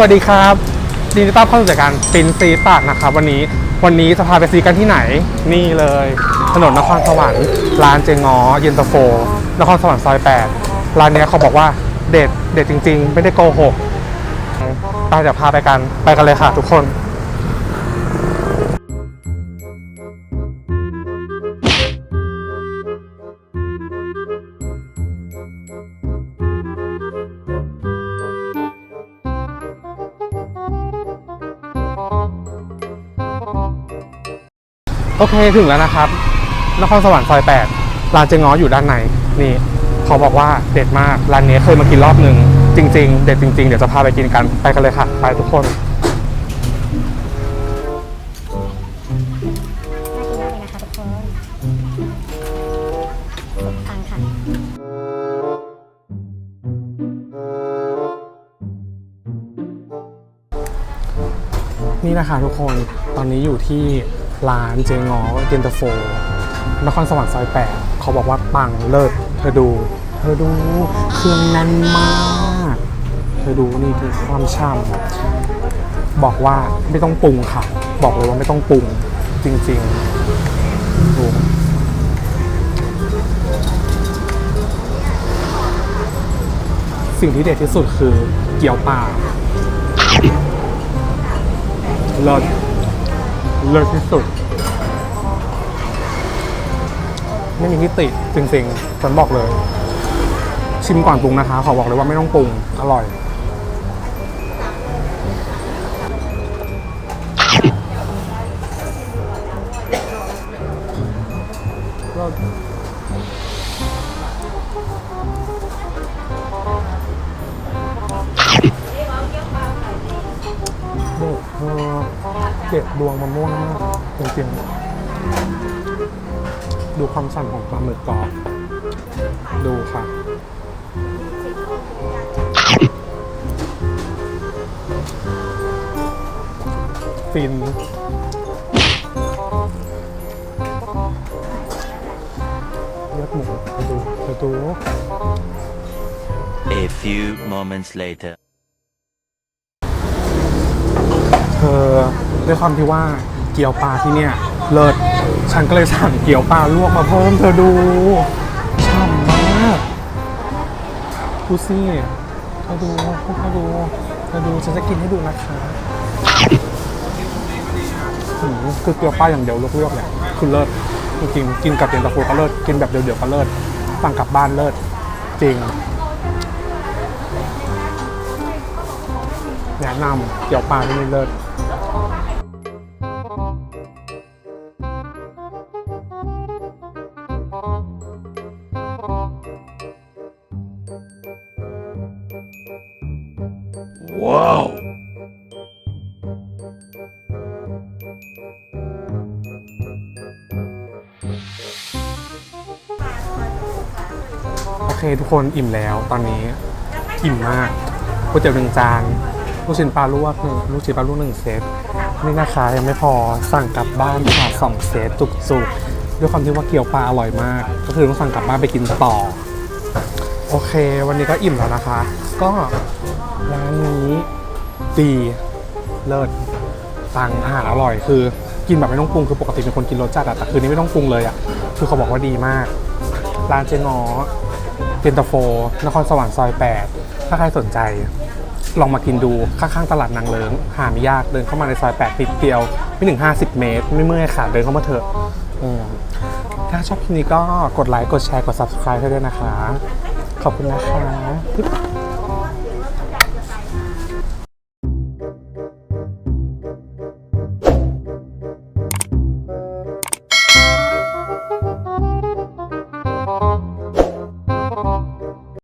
สวัสดีครับยินดีต้อนเข้าสู่รายการปินซีปากนะครับ วันนี้วันนี้จะพาไปซีกันที่ไหนนี่เลย ถนนนครสวรรค์ร้านเจงอเย็นตาโฟ นครสวรรค์ซอย8ร้านเนี้ยเขาบอกว่าเด็ดเด็ดจริง ๆ ไม่ได้โกหกไปเดี๋ยวพาไปกันไปกันเลยค่ะทุกคน โอเคถึงแล้วนะครับนครสวรรค์ซอย8ร้านเจงง้ออยู่ด้านในนี่เขาบอกว่าเด็ดมากร้านนี้เคยมากินรอบหนึ่งจริง ๆ เด็ดจริง ๆ เดี๋ยวจะพาไปกินกันไปกันเลยค่ะ ไปทุกคนนี่นะคะทุกคนตอนนี้อยู่ที่ ร้านเจงอเย็นตาโฟนครสวรรค์ซอย8เขาบอกว่าปังเลิศเธอดู เธอดูเครื่องแน่นมาก เธอดูนี่คือความช่ำบอกว่าไม่ต้องปรุงค่ะ บอกเลยว่าไม่ต้องปรุงจริงๆดูสิ่งที่เด็ดที่สุดคือเกี๊ยวปลาเลิศ เลิศที่สุด ไม่มีที่ติจริงๆฉันบอกเลย ชิมก่อนปรุงนะคะ ขอบอกเลยว่าไม่ต้องปรุง อร่อยเเด็ดดวงมะม่วงมากจริงๆดูความสั่นของปลาหมึกกรอบดูค่ะฟินเลือดหมูไปดูไปดู A few moments later. เธอ ด้วยความที่ว่าเกี๊ยวปลาที่เนี่ยเลิศฉันก็เลยสั่งเกี๊ยวปลาลวกมาเพิ่มเธอดูฉ่ำมากดูสิเธอดูเธอดูเธอดูฉันจะกินให้ดูนะคะคือเกี๊ยวปลาอย่างเดียวลวกๆเนี่ยคือเลิศจริงๆกินกับเย็นตาโฟก็เลิศกินแบบเดียวๆก็เลิศสั่งกลับบ้านเลิศจริงแนะนำเกี๊ยวปลาที่นี่เลิศ Wow! โอเคทุกคนอิ่มแล้วตอนนี้อิ่มมากก๋วยเตี๋ยวหนึ่งจานลูกชิ้นปลาลวกหนึ่งลูกชิ้นปลาลวกหนึ่งเซตนี่นะคะยังไม่พอสั่งกลับบ้านค่ะสองเซตจุกๆ ด้วยความที่ว่าเกี๊ยวปลาอร่อยมาก ก็คือต้องสั่งกลับบ้านไปกินต่อ โอเค วันนี้ก็อิ่มแล้วนะคะ ก็ร้านนี้ดีเลิศตังอาหารอร่อยคือกินแบบไม่ต้องปรุงคือปกติเป็นคนกินรสจัดอะแต่คืนนี้ไม่ต้องปรุงเลยอะคือเขาบอกว่าดีมาก ร้านเจงอเย็นตาโฟ นครสวรรค์ซอย 8 ถ้าใครสนใจ ลองมากินดูข้างๆตลาดนางเลิงหาไม่ยากเดินเข้ามาในซอย 8 ติดเดียว ไม่ถึง 50 เมตร ไม่เมื่อยขาดเดินเข้ามาเถอะ ถ้าชอบคลิปนี้ก็กดไลค์ กดแชร์ กด subscribe ให้ด้วยนะคะ ขอบคุณนะคะ